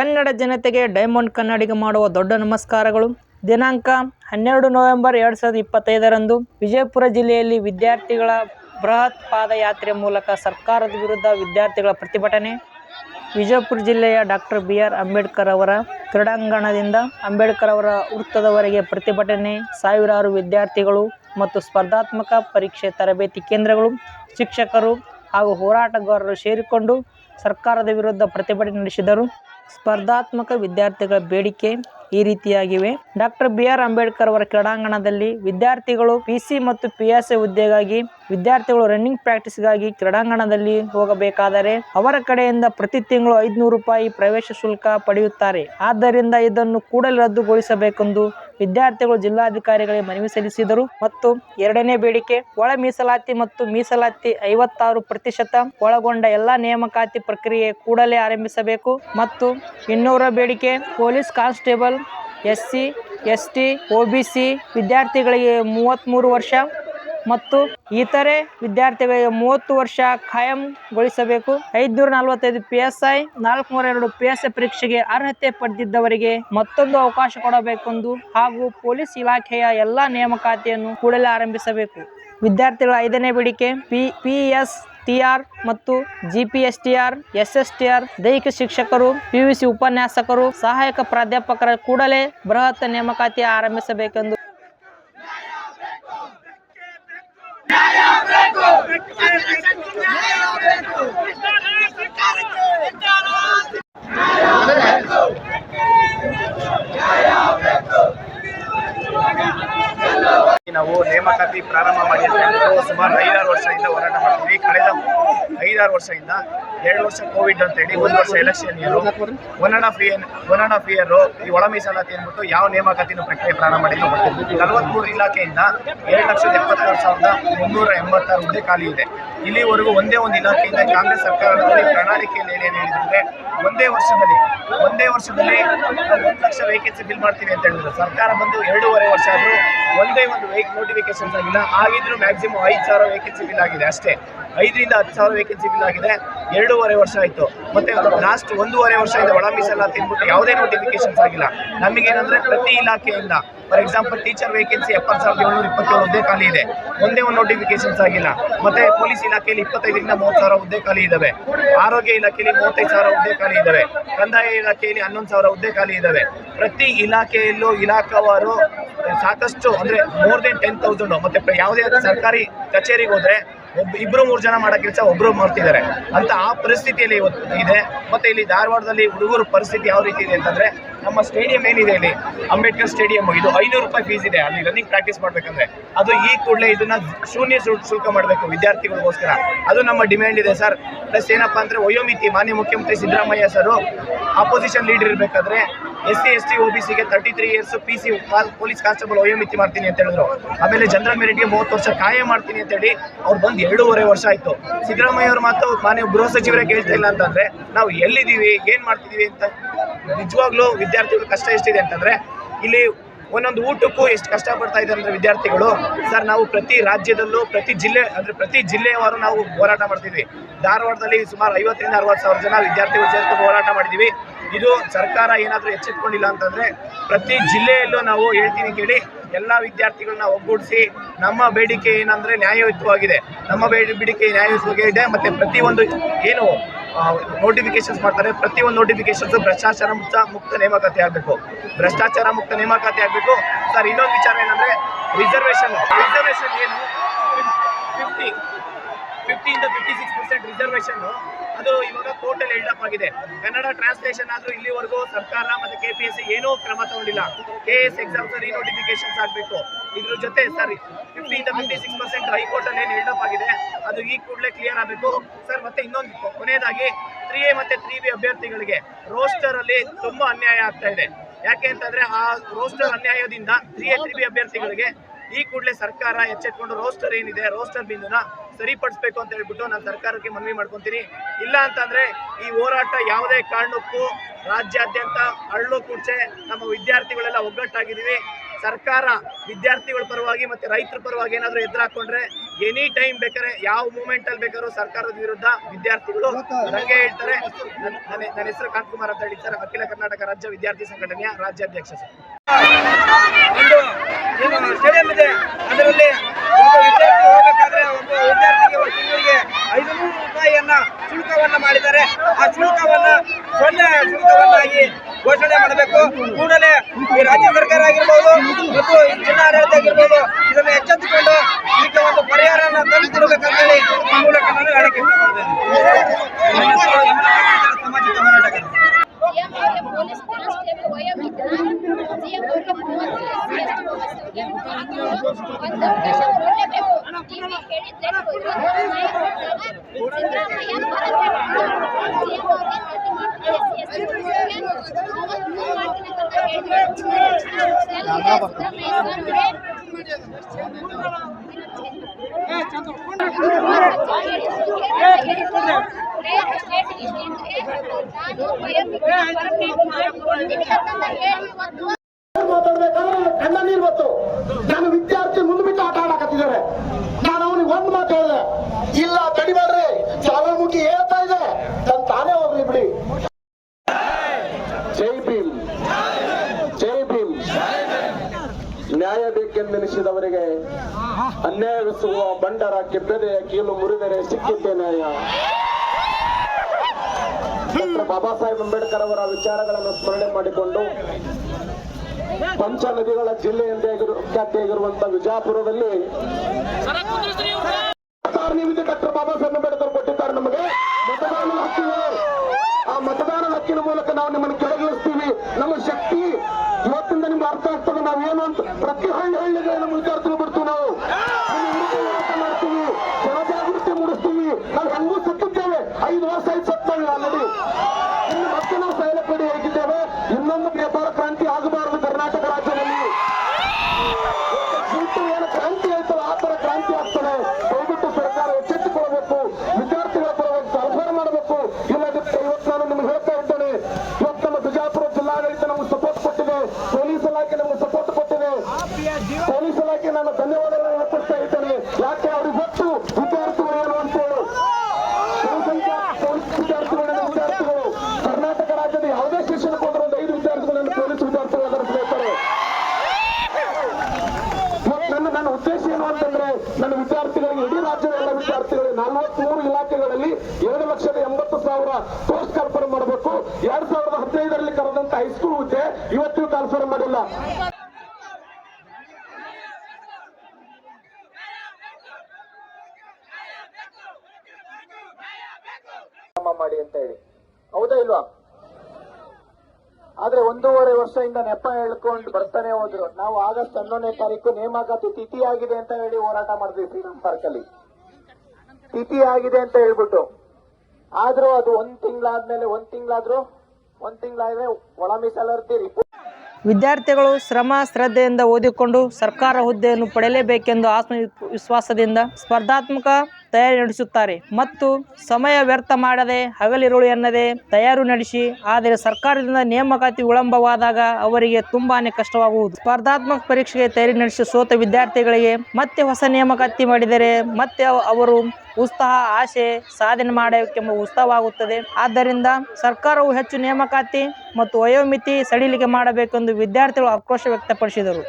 ಕನ್ನಡ ಜನತೆಗೆ ಡೈಮಂಡ್ ಕನ್ನಡಿಗ ಮಾಡುವ ದೊಡ್ಡ ನಮಸ್ಕಾರಗಳು. ದಿನಾಂಕ ಹನ್ನೆರಡು ನವೆಂಬರ್ ಎರಡು ಸಾವಿರದ ಇಪ್ಪತ್ತೈದರಂದು ವಿಜಯಪುರ ಜಿಲ್ಲೆಯಲ್ಲಿ ವಿದ್ಯಾರ್ಥಿಗಳ ಬೃಹತ್ ಪಾದಯಾತ್ರೆ ಮೂಲಕ ಸರ್ಕಾರದ ವಿರುದ್ಧ ವಿದ್ಯಾರ್ಥಿಗಳ ಪ್ರತಿಭಟನೆ. ವಿಜಯಪುರ ಜಿಲ್ಲೆಯ ಡಾಕ್ಟರ್ ಬಿ ಆರ್ ಅಂಬೇಡ್ಕರ್ ಅವರ ಕ್ರೀಡಾಂಗಣದಿಂದ ಅಂಬೇಡ್ಕರ್ ಅವರ ವೃತ್ತದವರೆಗೆ ಪ್ರತಿಭಟನೆ. ಸಾವಿರಾರು ವಿದ್ಯಾರ್ಥಿಗಳು ಮತ್ತು ಸ್ಪರ್ಧಾತ್ಮಕ ಪರೀಕ್ಷೆ ತರಬೇತಿ ಕೇಂದ್ರಗಳು, ಶಿಕ್ಷಕರು ಹಾಗೂ ಹೋರಾಟಗಾರರು ಸೇರಿಕೊಂಡು ಸರ್ಕಾರದ ವಿರುದ್ಧ ಪ್ರತಿಭಟನೆ ನಡೆಸಿದರು. ಸ್ಪರ್ಧಾತ್ಮಕ ವಿದ್ಯಾರ್ಥಿಗಳ ಬೇಡಿಕೆ ಈ ರೀತಿಯಾಗಿವೆ. ಡಾಕ್ಟರ್ ಬಿ ಆರ್ ಅಂಬೇಡ್ಕರ್ ಅವರ ಕ್ರೀಡಾಂಗಣದಲ್ಲಿ ವಿದ್ಯಾರ್ಥಿಗಳು ಪಿ ಸಿ ಮತ್ತು ಪಿ ಎಸ್ ಎ ಹುದ್ದೆಗಾಗಿ ವಿದ್ಯಾರ್ಥಿಗಳು ರನ್ನಿಂಗ್ ಪ್ರಾಕ್ಟೀಸ್ಗಾಗಿ ಕ್ರೀಡಾಂಗಣದಲ್ಲಿ ಹೋಗಬೇಕಾದರೆ ಅವರ ಕಡೆಯಿಂದ ಪ್ರತಿ ತಿಂಗಳು ಐದುನೂರು ರೂಪಾಯಿ ಪ್ರವೇಶ ಶುಲ್ಕ ಪಡೆಯುತ್ತಾರೆ. ಆದ್ದರಿಂದ ಇದನ್ನು ಕೂಡಲೇ ರದ್ದುಗೊಳಿಸಬೇಕೆಂದು ವಿದ್ಯಾರ್ಥಿಗಳು ಜಿಲ್ಲಾಧಿಕಾರಿಗಳಿಗೆ ಮನವಿ ಸಲ್ಲಿಸಿದರು. ಮತ್ತು ಎರಡನೇ ಬೇಡಿಕೆ, ಒಳ ಮೀಸಲಾತಿ ಮತ್ತು ಮೀಸಲಾತಿ ಐವತ್ತಾರು ಪ್ರತಿಶತ ಒಳಗೊಂಡ ಎಲ್ಲಾ ನೇಮಕಾತಿ ಪ್ರಕ್ರಿಯೆ ಕೂಡಲೇ ಆರಂಭಿಸಬೇಕು. ಮತ್ತು ಇನ್ನೂರ ಬೇಡಿಕೆ. Police constable S C S T O B C ವಿದ್ಯಾರ್ಥಿಗಳಿಗೆ ಮೂವತ್ತ್ಮೂರು ವರ್ಷ ಮತ್ತು ಇತರೆ ವಿದ್ಯಾರ್ಥಿಗಳಿಗೆ ಮೂವತ್ತು ವರ್ಷ ಖಾಯಂಗೊಳಿಸಬೇಕು. ಐದುನೂರ ನಲವತ್ತೈದು ಪಿ ಎಸ್ ಐ ನಾಲ್ಕುನೂರ ಎರಡು ಪಿ ಎಸ್ ಐ ಪರೀಕ್ಷೆಗೆ ಅರ್ಹತೆ ಪಡೆದಿದ್ದವರಿಗೆ ಮತ್ತೊಂದು ಅವಕಾಶ ಕೊಡಬೇಕೆಂದು ಹಾಗೂ ಪೊಲೀಸ್ ಇಲಾಖೆಯ ಎಲ್ಲ ನೇಮಕಾತಿಯನ್ನು ಕೂಡಲೇ ಆರಂಭಿಸಬೇಕು. ವಿದ್ಯಾರ್ಥಿಗಳ ಐದನೇ ಬೇಡಿಕೆ, P P S T R ಮತ್ತು G P S T R, S S T R, ದೈಹಿಕ ಶಿಕ್ಷಕರು, ಪಿ ಯು ಸಿ ಉಪನ್ಯಾಸಕರು, ಸಹಾಯಕ ಪ್ರಾಧ್ಯಾಪಕರ ಕೂಡಲೇ ಬೃಹತ್ ನೇಮಕಾತಿ ಆರಂಭಿಸಬೇಕೆಂದು ನೇಮಕಾತಿ ಪ್ರಾರಂಭ ಮಾಡಿದ್ದು ಸುಮಾರು ಐದಾರು ವರ್ಷದಿಂದ ಹೋರಾಟ ಮಾಡ್ತೀವಿ. ಕಳೆದ ಐದಾರು ವರ್ಷದಿಂದ ಎರಡು ವರ್ಷ ಕೋವಿಡ್ ಅಂತೇಳಿ ಒಂದು ವರ್ಷ election year one and half year one and half year ಈ ಒಳ ಮೀಸಲಾತಿ ಅಂದ್ಬಿಟ್ಟು ಯಾವ ನೇಮಕಾತಿನೂ ಪ್ರಕ್ರಿಯೆ ಪ್ರಾರಂಭ ಮಾಡಿದ್ದು ನಲವತ್ತ್ಮೂರು ಇಲಾಖೆಯಿಂದ ಎರಡು ಲಕ್ಷದ ಎಪ್ಪತ್ತಾರು ಸಾವಿರದ ಮುನ್ನೂರ ಎಂಬತ್ತಾರು ಹುದ್ದೆ ಖಾಲಿ ಇದೆ. ಇಲ್ಲಿವರೆಗೂ ಒಂದೇ ಒಂದು ಇಲಾಖೆಯಿಂದ ಕಾಂಗ್ರೆಸ್ ಸರ್ಕಾರದಲ್ಲಿ ಪ್ರಣಾಳಿಕೆಯಲ್ಲಿ ಏನೇನು ಹೇಳಿದ್ರೆ, ಒಂದೇ ವರ್ಷದಲ್ಲಿ ಒಂದೇ ವರ್ಷದಲ್ಲಿ ಒಂದು ಲಕ್ಷ ವೇಕೆನ್ಸಿ ಫಿಲ್ ಮಾಡ್ತೀವಿ ಅಂತ ಹೇಳಿದ್ರು. ಸರ್ಕಾರ ಬಂದು ಎರಡೂವರೆ ವರ್ಷ ಆದರೂ ಒಂದೇ ಒಂದು ವೇಕ್ ನೋಟಿಫಿಕೇಶನ್ಸ್ ಆಗಿಲ್ಲ. ಆಗಿದ್ರು ಮ್ಯಾಕ್ಸಿಮಮ್ ಐದು ಸಾವಿರ ವೇಕೆನ್ಸಿ ಫಿಲ್ ಆಗಿದೆ ಅಷ್ಟೇ. ಐದರಿಂದ ಹತ್ತು ಸಾವಿರ ವೇಕೆನ್ಸಿ ಆಗಿದೆ. ಎರಡೂವರೆ ವರ್ಷ ಆಯಿತು. ಮತ್ತೆ ಲಾಸ್ಟ್ ಒಂದೂವರೆ ವರ್ಷದಿಂದ ಒಳ ಮೀಸಲಾತಿ ಅಂದ್ಬಿಟ್ಟು ಯಾವುದೇ ನೋಟಿಫಿಕೇಶನ್ಸ್ ಆಗಿಲ್ಲ. ನಮಗೇನಂದರೆ ಪ್ರತಿ ಇಲಾಖೆಯಿಂದ ಫಾರ್ ಎಕ್ಸಾಂಪಲ್ ಟೀಚರ್ ವೇಕೆನ್ಸಿ ಎಪ್ಪತ್ತು ಸಾವಿರದ ಏಳ್ನೂರ ಇಪ್ಪತ್ತೇಳು ಹುದ್ದೆ ಖಾಲಿ ಇದೆ. ಒಂದೇ ಒಂದು ನೋಟಿಫಿಕೇಶನ್ಸ್ ಆಗಿಲ್ಲ. ಮತ್ತೆ ಪೊಲೀಸ್ ಇಲಾಖೆಯಲ್ಲಿ ಇಪ್ಪತ್ತೈದರಿಂದ ಮೂವತ್ತು ಸಾವಿರ ಹುದ್ದೆ ಖಾಲಿ ಇದ್ದಾವೆ. ಆರೋಗ್ಯ ಇಲಾಖೆಯಲ್ಲಿ ಮೂವತ್ತೈದು ಸಾವಿರ ಹುದ್ದೆ ಖಾಲಿ ಇದ್ದಾವೆ. ಕಂದಾಯ ಇಲಾಖೆಯಲ್ಲಿ ಹನ್ನೊಂದು ಸಾವಿರ ಹುದ್ದೆ ಖಾಲಿ ಇದ್ದಾವೆ. ಪ್ರತಿ ಇಲಾಖೆಯಲ್ಲೂ ಇಲಾಖಾವಾರು ಸಾಕಷ್ಟು, ಅಂದ್ರೆ ಮೋರ್ ದೆನ್ ಟೆನ್ ತೌಸಂಡ್ ಮತ್ತೆ ಯಾವುದೇ ಸರ್ಕಾರಿ ಕಚೇರಿಗೆ ಹೋದ್ರೆ ಒಬ್ಬ ಇಬ್ಬರು ಮೂರು ಜನ ಮಾಡೋ ಕೆಲಸ ಒಬ್ರು ಮಾಡ್ತಿದ್ದಾರೆ. ಅಂತ ಆ ಪರಿಸ್ಥಿತಿಯಲ್ಲಿ ಇವತ್ತು ಇದೆ. ಮತ್ತೆ ಇಲ್ಲಿ ಧಾರವಾಡದಲ್ಲಿ ಹುಡುಗರ ಪರಿಸ್ಥಿತಿ ಯಾವ ರೀತಿ ಇದೆ ಅಂತಂದ್ರೆ, ನಮ್ಮ ಸ್ಟೇಡಿಯಂ ಏನಿದೆ ಇಲ್ಲಿ? ಅಂಬೇಡ್ಕರ್ ಸ್ಟೇಡಿಯಂ, ಇದು ಐನೂರು ರೂಪಾಯಿ ಫೀಸ್ ಇದೆ. ಅಲ್ಲಿ ರನ್ನಿಂಗ್ ಪ್ರಾಕ್ಟೀಸ್ ಮಾಡಬೇಕಂದ್ರೆ. ಅದು ಈ ಕೂಡಲೇ ಇದನ್ನ ಶೂನ್ಯ ಶುಲ್- ಶುಲ್ಕ ಮಾಡಬೇಕು ವಿದ್ಯಾರ್ಥಿಗಳಿಗೋಸ್ಕರ. ಅದು ನಮ್ಮ ಡಿಮ್ಯಾಂಡ್ ಇದೆ ಸರ್. ಪ್ಲಸ್ ಏನಪ್ಪಾ ಅಂದ್ರೆ ವಯೋಮಿತಿ ಮಾನ್ಯ ಮುಖ್ಯಮಂತ್ರಿ ಸಿದ್ದರಾಮಯ್ಯ ಸರ್ ಆಪೋಸಿಷನ್ ಲೀಡರ್ ಇರಬೇಕಾದ್ರೆ S C S T O B ಸಿಗೆ thirty three years P C police constable ವಯೋಮಿತಿ ಮಾಡ್ತೀನಿ ಅಂತ ಹೇಳಿದ್ರು. ಆಮೇಲೆ ಜನರಲ್ ಮೆರಿಟ್ಗೆ ಮೂವತ್ತು ವರ್ಷ ಕಾಯ ಮಾಡ್ತೀನಿ ಅಂತ ಹೇಳಿ ಅವ್ರು ಬಂದು ಎರಡೂವರೆ ವರ್ಷ ಆಯ್ತು. ಸಿದ್ದರಾಮಯ್ಯ ಅವ್ರ ಮಾತು ಮಾನ್ಯ ಗೃಹ ಸಚಿವರೇ ಕೇಳ್ತಾ ಇಲ್ಲ ಅಂತಂದರೆ, ನಾವು ಎಲ್ಲಿದ್ದೀವಿ, ಏನ್ ಮಾಡ್ತಿದೀವಿ ಅಂತ ನಿಜವಾಗ್ಲೂ ವಿದ್ಯಾರ್ಥಿಗಳು ಕಷ್ಟ ಎಷ್ಟಿದೆ ಅಂತಂದ್ರೆ, ಇಲ್ಲಿ ಒಂದೊಂದು ಊಟಕ್ಕೂ ಎಷ್ಟು ಕಷ್ಟಪಡ್ತಾ ಇದೆ ಅಂದರೆ ವಿದ್ಯಾರ್ಥಿಗಳು, ಸರ್ ನಾವು ಪ್ರತಿ ರಾಜ್ಯದಲ್ಲೂ, ಪ್ರತಿ ಜಿಲ್ಲೆ, ಅಂದ್ರೆ ಪ್ರತಿ ಜಿಲ್ಲೆಯವರು ನಾವು ಹೋರಾಟ ಮಾಡ್ತಿದ್ವಿ. ಧಾರವಾಡದಲ್ಲಿ ಸುಮಾರು ಐವತ್ತರಿಂದ ಅರವತ್ತು ಸಾವಿರ ಜನ ವಿದ್ಯಾರ್ಥಿಗಳು ಸೇರ್ಕೊಂಡು ಹೋರಾಟ ಮಾಡಿದ್ದೀವಿ ಇದು ಸರ್ಕಾರ ಏನಾದರೂ ಎಚ್ಚೆತ್ಕೊಂಡಿಲ್ಲ ಅಂತಂದ್ರೆ ಪ್ರತಿ ಜಿಲ್ಲೆಯಲ್ಲೂ ನಾವು ಹೇಳ್ತೀನಿ ಕೇಳಿ ಎಲ್ಲ ವಿದ್ಯಾರ್ಥಿಗಳನ್ನ ಒಗ್ಗೂಡಿಸಿ ನಮ್ಮ ಬೇಡಿಕೆ ಏನಂದ್ರೆ ನ್ಯಾಯಯುತವಾಗಿದೆ. ನಮ್ಮ ಬೇಡಿ ಬೇಡಿಕೆ ನ್ಯಾಯಯುತವಾಗಿದೆ ಮತ್ತೆ ಪ್ರತಿಯೊಂದು ಏನು ನೋಟಿಫಿಕೇಶನ್ಸ್ ಮಾಡ್ತಾರೆ, ಪ್ರತಿಯೊಂದು ನೋಟಿಫಿಕೇಶನ್ಸ್ ಭ್ರಷ್ಟಾಚಾರ ಮುಕ್ತ ಮುಕ್ತ ನೇಮಕಾತಿ ಆಗಬೇಕು. ಭ್ರಷ್ಟಾಚಾರ ಮುಕ್ತ ನೇಮಕಾತಿ ಆಗಬೇಕು. ಸರ್, ಇನ್ನೊಂದು ವಿಚಾರ ಏನಂದರೆ ರಿಸರ್ವೇಶನ್ ರಿಸರ್ವೇಶನ್ ಏನು? ಫಿಫ್ಟಿ ಫಿಫ್ಟಿಯಿಂದ ಫಿಫ್ಟಿ ಸಿಕ್ಸ್ ಪರ್ಸೆಂಟ್ ರಿಸರ್ವೇಶನ್ ಅದು ಇವಾಗ ಟೋಟಲ್ ಎಲ್ಡಪ್ ಆಗಿದೆ. ಕನ್ನಡ ಟ್ರಾನ್ಸ್ಲೇಷನ್ ಆದ್ರೂ ಇಲ್ಲಿವರೆಗೂ ಸರ್ಕಾರ ಮತ್ತೆ ಕೆ ಪಿ ಎಸ್ ಸಿ ಏನೂ ಕ್ರಮ ತಗೊಂಡಿಲ್ಲ. ಕೆ ಎಸ್ ಎಕ್ಸಾಮ್ಸ್ ರಿನೋಟಿಫಿಕೇಶನ್ಸ್ ಆಗಬೇಕು. ಇದ್ರ ಜೊತೆ sir ಫಿಫ್ಟಿಯಿಂದ fifty six percent high court ಅಲ್ಲಿ ಏನು ಎಲ್ಡಪ್ ಆಗಿದೆ. ಅದು ಈ ಕೂಡಲೇ ಕ್ಲಿಯರ್ ಆಗಬೇಕು. ಸರ್, ಮತ್ತೆ ಇನ್ನೊಂದು ಕೊನೆಯದಾಗಿ ತ್ರೀ ಎ ಮತ್ತೆ ತ್ರೀ ಬಿ ಅಭ್ಯರ್ಥಿಗಳಿಗೆ ರೋಸ್ಟರ್ ಅಲ್ಲಿ ತುಂಬಾ ಅನ್ಯಾಯ ಆಗ್ತಾ ಇದೆ. ಯಾಕೆ ಅಂತಂದ್ರೆ ಆ ರೋಸ್ಟರ್ ಅನ್ಯಾಯದಿಂದ ತ್ರೀ ಎ ತ್ರೀ ಬಿ ಅಭ್ಯರ್ಥಿಗಳಿಗೆ ಈ ಕೂಡಲೇ ಸರ್ಕಾರ ಎಚ್ಚೆತ್ಕೊಂಡು ರೋಸ್ಟರ್ ಏನಿದೆ ರೋಸ್ಟರ್ ಬಿಂದುನ ಸರಿಪಡಿಸ್ಬೇಕು ಅಂತ ಹೇಳ್ಬಿಟ್ಟು ನಾನು ಸರ್ಕಾರಕ್ಕೆ ಮನವಿ ಮಾಡ್ಕೊತೀನಿ. ಇಲ್ಲ ಅಂತಂದ್ರೆ ಈ ಹೋರಾಟ ಯಾವುದೇ ಕಾರಣಕ್ಕೂ ರಾಜ್ಯಾದ್ಯಂತ ಹಳ್ಳು ಕುರ್ಚೆ ನಮ್ಮ ವಿದ್ಯಾರ್ಥಿಗಳೆಲ್ಲ ಒಗ್ಗಟ್ಟಾಗಿದ್ದೀವಿ. ಸರ್ಕಾರ ವಿದ್ಯಾರ್ಥಿಗಳ ಪರವಾಗಿ ಮತ್ತೆ ರೈತರ ಪರವಾಗಿ ಏನಾದರೂ ಎದುರು ಹಾಕೊಂಡ್ರೆ ಎನಿ ಟೈಮ್ ಬೇಕಾದ್ರೆ ಯಾವ ಮೂಮೆಂಟ್ ಅಲ್ಲಿ ಬೇಕಾದ್ರೂ ಸರ್ಕಾರದ ವಿರುದ್ಧ ವಿದ್ಯಾರ್ಥಿಗಳು ನನಗೆ ಹೇಳ್ತಾರೆ. ನನ್- ನನ್ನ ಹೆಸರು ಕಾಂತ್ ಕುಮಾರ್ ಅಂತ ಹೇಳಿ ಸರ್. ಅಖಿಲ ಕರ್ನಾಟಕ ರಾಜ್ಯ ವಿದ್ಯಾರ್ಥಿ ಸಂಘಟನೆಯ ರಾಜ್ಯಾಧ್ಯಕ್ಷ ಸರ್. ಒಂದು ಸ್ಟೇಡಿಯಂ ಇದೆ. ಅದರಲ್ಲಿ ವಿದ್ಯಾರ್ಥಿ ಹೋಗಬೇಕಾದ್ರೆ ಒಬ್ಬ ವಿದ್ಯಾರ್ಥಿಗೆ ಒಂದು ತಿಂಗಳಿಗೆ ಐದುನೂರು ರೂಪಾಯಿಯನ್ನ ಶುಲ್ಕವನ್ನ ಮಾಡಿದ್ದಾರೆ. ಆ ಶುಲ್ಕವನ್ನ ಸೊನ್ನೆ ಶುಲ್ಕವನ್ನಾಗಿ ಘೋಷಣೆ ಮಾಡಬೇಕು. ಕೂಡಲೇ ಈ ರಾಜ್ಯ ಸರ್ಕಾರ ಆಗಿರ್ಬೋದು, ಮತ್ತು ಜಿಲ್ಲಾ ಜಿಲ್ಲಾಡಳಿತ ಆಗಿರ್ಬೋದು ಇದನ್ನು ಎಚ್ಚೆತ್ತುಕೊಂಡು ಇದಕ್ಕೆ ಒಂದು ಪರಿಹಾರನ ತಂದುಕೊಡ್ಬೇಕಂತೇಳಿ ಈ ಮೂಲಕ ನಾನು ಹೇಳಿಕೆ ಸಾಮಾಜಿಕ ಹೋರಾಟಗಾರ ಸಿಎಂ ಅವರಿಗೆ ಪೊಲೀಸ್ ಕಾನ್ಸ್ಟೇಬಲ್ ವಯಂ ಇದ್ರೆ ಸಿಎಂ ಅವರಿಗೆ ಮೂವತ್ತು ಎಸ್ಸಿ ಎಸ್ಟಿ ಒಂದು ಅವಕಾಶ ಕೊಡಲೇಬೇಕು ಟಿವಿ ಹೇಳಿದ್ರೆ ಸಿದ್ದರಾಮಯ್ಯ ಭಾರತ ಸಿಎಂ ಅವರಿಗೆ ಭೇಟಿ ಮಾಡ್ತಾರೆ ಎಸ್ಸಿ ಎಸ್ಟಿ ಮೂವತ್ತು ಮೂರು ಮಾಡ್ತೀನಿ ಅಂತ ಹೇಳಿದ್ರೆ ನಾನು ವೈಯಕ್ತಿಕ ಪರ್ಮನೆಂಟ್ ಮಾಡಿಕೊಡ್ತೀನಿ ಅಂತ ಹೇಳಿ ಇವತ್ತು ಬೇಕೆಂದೆನಿಸಿದವರಿಗೆ ಅನ್ಯಾಯವಿಸುವ ಬಂಡರ ಕೆಬ್ಬೆದೆಯ ಕೀಲು ಮುರಿದರೆ ಸಿಕ್ಕಿದ್ದೆ ನ್ಯಾಯ. ಡಾಕ್ಟರ್ ಬಾಬಾ ಸಾಹೇಬ್ ಅಂಬೇಡ್ಕರ್ ಅವರ ವಿಚಾರಗಳನ್ನು ಸ್ಮರಣೆ ಮಾಡಿಕೊಂಡು ಪಂಚ ನದಿಗಳ ಜಿಲ್ಲೆ ಎಂದೇ ಖ್ಯಾತಿಯಾಗಿರುವಂತಹ ನಿಮಿತ್ತ ಡಾಕ್ಟರ್ ಬಾಬಾ ಸಾಹೇಬ್ ಅಂಬೇಡ್ಕರ್ ಕೊಟ್ಟಿದ್ದಾರೆ ನಮಗೆ. ಹಕ್ಕಿದೆ. ಆ ಮತದಾನದ ಹಕ್ಕಿನ ಮೂಲಕ ನಾವು ನಿಮ್ಮನ್ನು ಕೆಳಗಿಳಿಸ್ತೀವಿ ನಮ್ಮ ಶಕ್ತಿ ಇವತ್ತಿಂದ ನಿಮ್ಗೆ ಅರ್ಥ ಆಗ್ತದೆ ನಾವು ಏನು ಅಂತ ಪ್ರತಿ ಹಳ್ಳಿ ಹಳ್ಳಿಗೆ ನಮ್ಮ ಬಿಡ್ತೀವಿ ನಾವು ನಿಮ್ಮ ವಿರುದ್ಧ ಹೋರಾಟ ಮಾಡ್ತೀವಿ ಜನಜಾಗೃತಿ ಮೂಡಿಸ್ತೀವಿ ನಾವು ಹೆಂಗೂ ಸತ್ತಿದ್ದೇವೆ ಐದು ವರ್ಷ ಆಯ್ತು ಸತ್ತೇವೆ ಆಲ್ರೆಡಿ ಇನ್ನು ಮತ್ತೆ ನಾವು ಸೈಲಪಡಿ ಹೇಗಿದ್ದೇವೆ ಇನ್ನೊಂದು ವ್ಯಾಪಾರ ಕ್ರಾಂತಿ ಆಗಬಾರದು ಕರ್ನಾಟಕ ರಾಜ್ಯದಲ್ಲಿ ಸೀಟು ಏನು ಕ್ರಾಂತಿ ಆಯ್ತಲ್ಲ ಆ ತರ ಕ್ರಾಂತಿ ಆಗ್ತದೆ ದಯವಿಟ್ಟು ಸರ್ಕಾರ ಎಚ್ಚೆತ್ತುಕೊಳ್ಬೇಕು ವಿದ್ಯಾರ್ಥಿಗಳ ಪರವಾಗಿ ಸರಫರಾಜು ಮಾಡಬೇಕು ಇಲ್ಲದಿದ್ದರೆ ಇವತ್ತು ನಾನು ನಿಮ್ಗೆ ಹೇಳ್ತಾ ಇದ್ದೇನೆ ಇವತ್ತು ನಮ್ಮ ಬಿಜಾಪುರ ಜಿಲ್ಲಾಡಳಿತ ನಮ್ಗೆ ಸಪೋರ್ಟ್ ಕೊಟ್ಟಿದೆ ಪೊಲೀಸ್ ಇಲಾಖೆ ನಮ್ಗೆ ಸಪೋರ್ಟ್ ಕೊಟ್ಟಿದೆ ಪೊಲೀಸ್ ಇಲಾಖೆ ನಾನು ಧನ್ಯವಾದಗಳನ್ನು ಅರ್ಪಿಸ್ತಾ ಇದ್ದೇನೆ ಯಾಕೆ ಅವ್ರಿಗೆ ಗೊತ್ತು ವಿದ್ಯಾರ್ಥಿಗಳು ಏನು ಅಂತೇಳಿ ಜನಸಂಖ್ಯಾ ಪೊಲೀಸ್ ವಿದ್ಯಾರ್ಥಿಗಳು ವಿದ್ಯಾರ್ಥಿಗಳು ಕರ್ನಾಟಕ ರಾಜ್ಯದ ಯಾವುದೇ ಶಿಕ್ಷಣಕ್ಕೆ ಹೋದ್ರೆ ಒಂದು ಐದು ವಿದ್ಯಾರ್ಥಿಗಳನ್ನು ಪೊಲೀಸ್ ವಿದ್ಯಾರ್ಥಿಗಳು ಅದರಿಸ್ಬೇಕಾರೆ ಮತ್ತು ನನ್ನ ನನ್ನ ಉದ್ದೇಶ ಏನು ಅಂತಂದ್ರೆ ನನ್ನ ವಿದ್ಯಾರ್ಥಿಗಳಿಗೆ ಇಡೀ ರಾಜ್ಯದ ಎಲ್ಲ ವಿದ್ಯಾರ್ಥಿಗಳಿಗೆ ನಲವತ್ಮೂರು ಇಲಾಖೆಗಳಲ್ಲಿ ಎರಡು ಲಕ್ಷದ ಎಂಬತ್ತು ಸಾವಿರ ಪೋಸ್ಟ್ ಕಲ್ಪನೆ ಮಾಡಬೇಕು. ಎರಡ್ ಸಾವಿರದ ಹದಿನೈದರಲ್ಲಿ ಕರೆದಂತ ಹೈಸ್ಕೂಲ್ ಹುದ್ದೆ ಇವತ್ತಿಗೂ ಕಲ್ಪನೆ ಮಾಡಿಲ್ಲ. ಮಾಡಿ ಅಂತ ಹೇಳಿ. ಹೌದಾ ಇಲ್ವಾ? ಆದ್ರೆ ಒಂದೂವರೆ ವರ್ಷದಿಂದ ನೆಪ ಹೇಳ್ಕೊಂಡು ಬರ್ತಾನೆ ಹೋದ್ರು. ನಾವು ಆಗಸ್ಟ್ ಹನ್ನೊಂದನೇ ತಾರೀಕು ನೇಮಕಾತಿ ತಿಥಿ ಆಗಿದೆ ಅಂತ ಹೇಳಿ ಹೋರಾಟ ಮಾಡಿದ್ವಿ ಫ್ರೀಡಂ ಪಾರ್ಕ್ ಅಲ್ಲಿ. ತಿಥಿ ಆಗಿದೆ ಅಂತ ಹೇಳ್ಬಿಟ್ಟು. ಆದ್ರೂ ಅದು ಒಂದ್ ತಿಂಗಳಾದ್ಮೇಲೆ ಒಂದ್ ತಿಂಗಳಾದ್ರೂ, ಒಂದ್ ತಿಂಗಳಾದ್ರೆ ಒಳ ಮೀಸಲಾತಿ ರಿಪೋರ್ಟ್ ವಿದ್ಯಾರ್ಥಿಗಳು ಶ್ರಮ, ಶ್ರದ್ಧೆಯಿಂದ ಓದಿಕೊಂಡು ಸರ್ಕಾರ ಹುದ್ದೆಯನ್ನು ಪಡೆಯಲೇಬೇಕೆಂದು ಆತ್ಮವಿಶ್ವಾಸದಿಂದ ಸ್ಪರ್ಧಾತ್ಮಕ ತಯಾರಿ ನಡೆಸುತ್ತಾರೆ ಮತ್ತು ಸಮಯ ವ್ಯರ್ಥ ಮಾಡದೆ ಹಗಲಿರುಳು ಎನ್ನದೆ ತಯಾರು ನಡೆಸಿ, ಆದರೆ ಸರ್ಕಾರದಿಂದ ನೇಮಕಾತಿ ವಿಳಂಬವಾದಾಗ ಅವರಿಗೆ ತುಂಬಾನೇ ಕಷ್ಟವಾಗುವುದು. ಸ್ಪರ್ಧಾತ್ಮಕ ಪರೀಕ್ಷೆಗೆ ತಯಾರಿ ನಡೆಸಿ ಸೋತ ವಿದ್ಯಾರ್ಥಿಗಳಿಗೆ ಮತ್ತೆ ಹೊಸ ನೇಮಕಾತಿ ಮಾಡಿದರೆ ಮತ್ತೆ ಅವರು ಉತ್ಸಾಹ, ಆಸೆ, ಸಾಧನೆ ಮಾಡಬೇಕೆಂಬ ಉತ್ಸಾಹವಾಗುತ್ತದೆ. ಆದ್ದರಿಂದ ಸರ್ಕಾರವು ಹೆಚ್ಚು ನೇಮಕಾತಿ ಮತ್ತು ವಯೋಮಿತಿ ಸಡಿಲಿಕೆ ಮಾಡಬೇಕೆಂದು ವಿದ್ಯಾರ್ಥಿಗಳು ಆಕ್ರೋಶ ವ್ಯಕ್ತಪಡಿಸಿದರು.